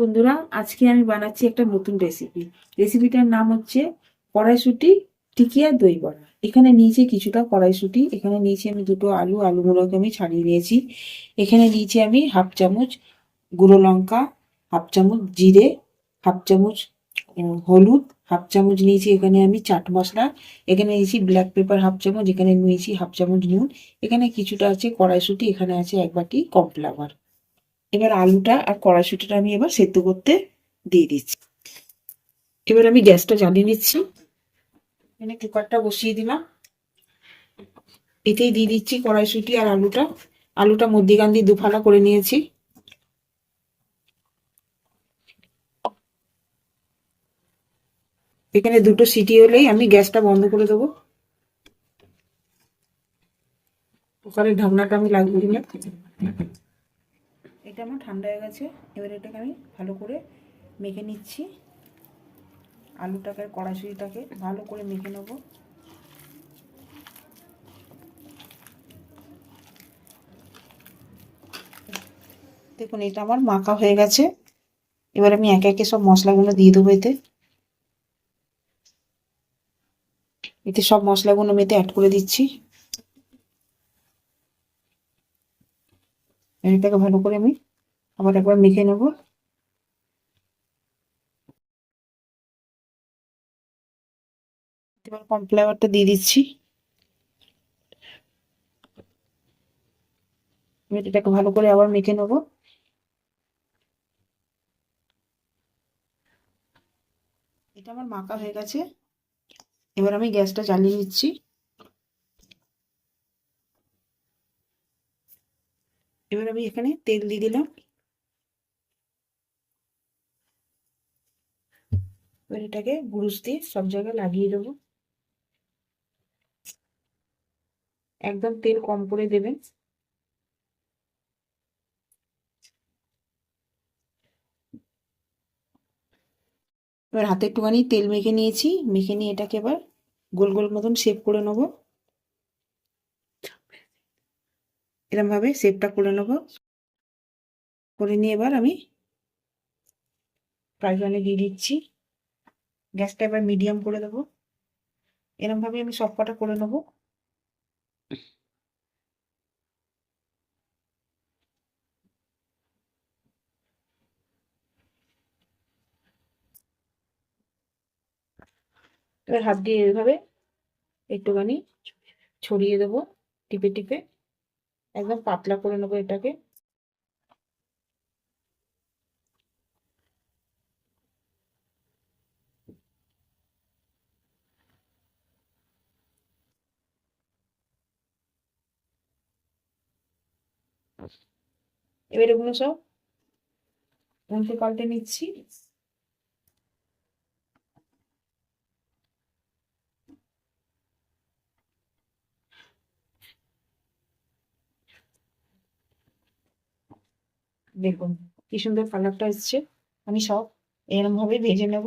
বন্ধুরা, আজকে আমি বানাচ্ছি একটা নতুন রেসিপি রেসিপিটার নাম হচ্ছে কড়াইশুটি টিকিয়া দই বড়া। এখানে নিয়েছি কিছুটা কড়াইশুটি, এখানে নিয়েছি আমি দুটো আলু, আলুগুলোকে আমি ছাড়িয়ে নিয়েছি এখানে নিয়েছি আমি হাফ চামচ গুঁড়ো লঙ্কা, হাফ চামচ জিরে, হাফ চামচ হলুদ, হাফ চামচ নিয়েছি এখানে আমি চাট মশলা, এখানে নিয়েছি ব্ল্যাক পেপার হাফ চামচ, এখানে নিয়েছি হাফ চামচ নুন, এখানে কিছুটা আছে কড়াইশুটি, এখানে আছে এক বাটি কর্নফ্লাওয়ার এবার আলুটা আর কড়াইশুটিটা আমি এবার সেদ্ধ করতে দিয়ে দিচ্ছি। এবার আমি গ্যাসটা জ্বালিয়ে নিচ্ছি। এখানে কুকারটা বসিয়ে দিলাম। এতেই দিয়ে দিচ্ছি কড়াইশুটি আর আলুটা। আলুটা মধ্যিখান দিয়ে দুফালা করে নিয়েছি। এখানে দুটো সিটি হলেই আমি গ্যাসটা বন্ধ করে দেবো। কুকারের ঢাকনাটা আমি লাগিয়ে দিলাম। এটা আমার ঠান্ডা হয়ে গেছে। এবার এটাকে আমি ভালো করে মেখে নিচ্ছি। আলুটাকে কড়াইশুটিটাকে ভালো করে মেখে নেব। দেখুন, এটা আমার মাখা হয়ে গেছে। এবার আমি একে একে সব মশলাগুলো দিয়ে দেবো এতে। এতে সব মশলাগুলো মেতে অ্যাড করে দিচ্ছি। এটাকে ভালো করে আমি আবার একবার মেখে নেব। এবার কর্নফ্লাওয়ারটা দিয়ে দিচ্ছি। এটাকে ভালো করে আবার মেখে নেব। এটা আমার মাখা হয়ে গেছে। এবার আমি গ্যাসটা জ্বালিয়ে নিচ্ছি। এবার আমি এখানে তেল দিয়ে দিলাম। এবার এটাকে ব্রুশ দিয়ে সব জায়গায় লাগিয়ে দেবো। একদম তেল কম করে দেবেন। এবার হাতে একটুখানি তেল মেখে নিয়েছি। মেখে নিয়ে এটাকে এবার গোল গোল মতন শেপ করে নেব। এরম ভাবে শেপটা করে নেব। করে নিয়ে এবার আমি ফ্রাই প্যানে দিয়ে দিচ্ছি। গ্যাসটা এবার মিডিয়াম করে দেবো। এরম ভাবে আমি সব কটা করে নেব। এবার হাত দিয়ে এভাবে একটুখানি ছড়িয়ে দেবো, টিপে টিপে। একদম পাতলা করে নেব এটাকে। এবার এগুলো সব উল্টে পাল্টে নিচ্ছি। দেখুন, কি সুন্দর কালারটা এসছে। আমি সব এরকম ভাবে ভেজে নেব।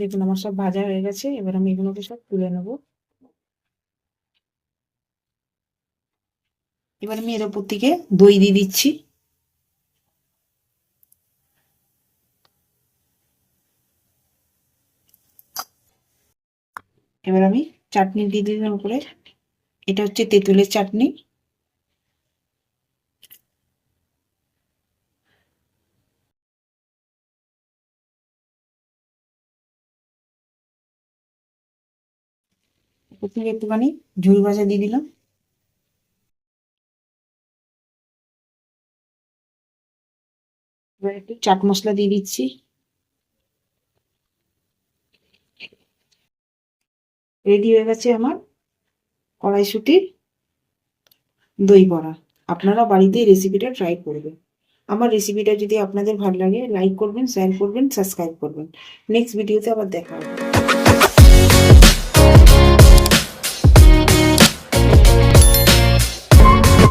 দেখুন, আমার সব ভাজা হয়ে গেছে, এবার আমি এগুলোকে সব তুলে নেব। এবার আমি এর উপর থেকে দই দিয়ে দিচ্ছি। এবার আমি চাটনি দিয়ে দিলাম উপরে। এটা হচ্ছে তেঁতুলের চাটনি। থেকে একটুখানি ঝুল ভাজা দিয়ে দিলাম। এবার একটু চাট মশলা দিয়ে দিচ্ছি। রেডি হয়ে গেছে আমার কড়াইশুটির দই বড়া। আপনারা বাড়িতে রেসিপিটা ট্রাই করবেন। আমার রেসিপিটা যদি আপনাদের ভালো লাগে, লাইক করবেন শেয়ার করবেন সাবস্ক্রাইব করবেন। নেক্সট ভিডিওতে আবার দেখা হবে।